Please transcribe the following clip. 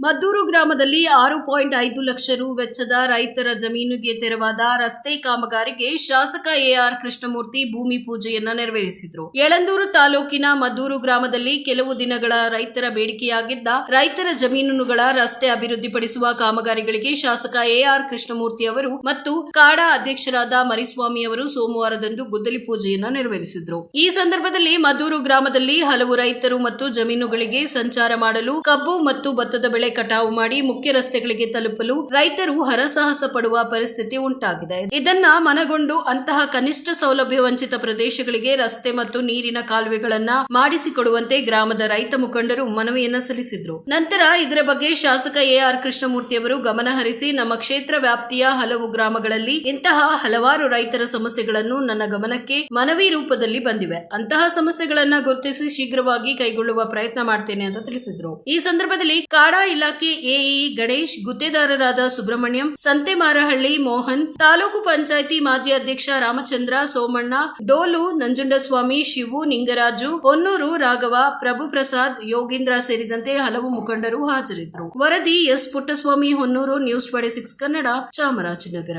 ಮದ್ದೂರು ಗ್ರಾಮದಲ್ಲಿ ಆರು ಪಾಯಿಂಟ್ ಐದು ಲಕ್ಷ ರು ವೆಚ್ಚದ ರೈತರ ಜಮೀನಿಗೆ ತೆರವಾದ ರಸ್ತೆ ಕಾಮಗಾರಿಗೆ ಶಾಸಕ ಎಆರ್ ಕೃಷ್ಣಮೂರ್ತಿ ಭೂಮಿ ಪೂಜೆಯನ್ನ ನೆರವೇರಿಸಿದರು. ಯಳಂದೂರು ತಾಲೂಕಿನ ಮದ್ದೂರು ಗ್ರಾಮದಲ್ಲಿ ಕೆಲವು ದಿನಗಳ ರೈತರ ಬೇಡಿಕೆಯಾಗಿದ್ದ ರೈತರ ಜಮೀನುಗಳ ರಸ್ತೆ ಅಭಿವೃದ್ಧಿಪಡಿಸುವ ಕಾಮಗಾರಿಗಳಿಗೆ ಶಾಸಕ ಎಆರ್ ಕೃಷ್ಣಮೂರ್ತಿ ಅವರು ಮತ್ತು ಕಾಡಾ ಅಧ್ಯಕ್ಷರಾದ ಮರಿಸ್ವಾಮಿ ಅವರು ಸೋಮವಾರದಂದು ಗುದ್ದಲಿ ಪೂಜೆಯನ್ನ ನೆರವೇರಿಸಿದರು. ಈ ಸಂದರ್ಭದಲ್ಲಿ ಮದ್ದೂರು ಗ್ರಾಮದಲ್ಲಿ ಹಲವು ರೈತರು ಮತ್ತು ಜಮೀನುಗಳಿಗೆ ಸಂಚಾರ ಮಾಡಲು ಕಬ್ಬು ಮತ್ತು ಭತ್ತದ ಬೆಳೆ ಕಟಾವು ಮಾಡಿ ಮುಖ್ಯ ರಸ್ತೆಗಳಿಗೆ ತಲುಪಲು ರೈತರು ಹರಸಾಹಸ ಪಡುವ ಪರಿಸ್ಥಿತಿ ಉಂಟಾಗಿದೆ. ಇದನ್ನ ಮನಗೊಂಡು ಅಂತಹ ಕನಿಷ್ಠ ಸೌಲಭ್ಯ ವಂಚಿತ ಪ್ರದೇಶಗಳಿಗೆ ರಸ್ತೆ ಮತ್ತು ನೀರಿನ ಕಾಲುವೆಗಳನ್ನ ಮಾಡಿಸಿಕೊಡುವಂತೆ ಗ್ರಾಮದ ರೈತ ಮುಖಂಡರು ಮನವಿಯನ್ನ ಸಲ್ಲಿಸಿದ್ರು. ನಂತರ ಇದರ ಬಗ್ಗೆ ಶಾಸಕ ಎಆರ್ ಕೃಷ್ಣಮೂರ್ತಿ ಅವರು ಗಮನ ಹರಿಸಿ, ನಮ್ಮ ಕ್ಷೇತ್ರ ವ್ಯಾಪ್ತಿಯ ಹಲವು ಗ್ರಾಮಗಳಲ್ಲಿ ಇಂತಹ ಹಲವಾರು ರೈತರ ಸಮಸ್ಯೆಗಳನ್ನು ನನ್ನ ಗಮನಕ್ಕೆ ಮನವಿ ರೂಪದಲ್ಲಿ ಬಂದಿವೆ. ಅಂತಹ ಸಮಸ್ಯೆಗಳನ್ನ ಗುರುತಿಸಿ ಶೀಘ್ರವಾಗಿ ಕೈಗೊಳ್ಳುವ ಪ್ರಯತ್ನ ಮಾಡ್ತೇನೆ ಅಂತ ತಿಳಿಸಿದ್ರು. ಈ ಸಂದರ್ಭದಲ್ಲಿ ಕಾಡಾ ಇಲಾಖೆ ಎಇ ಗಣೇಶ್ ಗುತ್ತೇದಾರರಾದ ಸುಬ್ರಹ್ಮಣ್ಯಂ ಸಂತೆಮಾರಹಳ್ಳಿ ಮೋಹನ್ ತಾಲೂಕು ಪಂಚಾಯಿತಿ ಮಾಜಿ ಅಧ್ಯಕ್ಷ ರಾಮಚಂದ್ರ ಸೋಮಣ್ಣ ಡೋಲು ನಂಜುಂಡಸ್ವಾಮಿ ಶಿವು ನಿಂಗರಾಜು ಹೊನ್ನೂರು ರಾಘವ ಪ್ರಭು ಪ್ರಸಾದ್ ಯೋಗೀಂದ್ರ ಸೇರಿದಂತೆ ಹಲವು ಮುಖಂಡರು ಹಾಜರಿದ್ದರು ವರದಿ S Puttaswamy Honnur news twenty six Kannada Chamarajanagar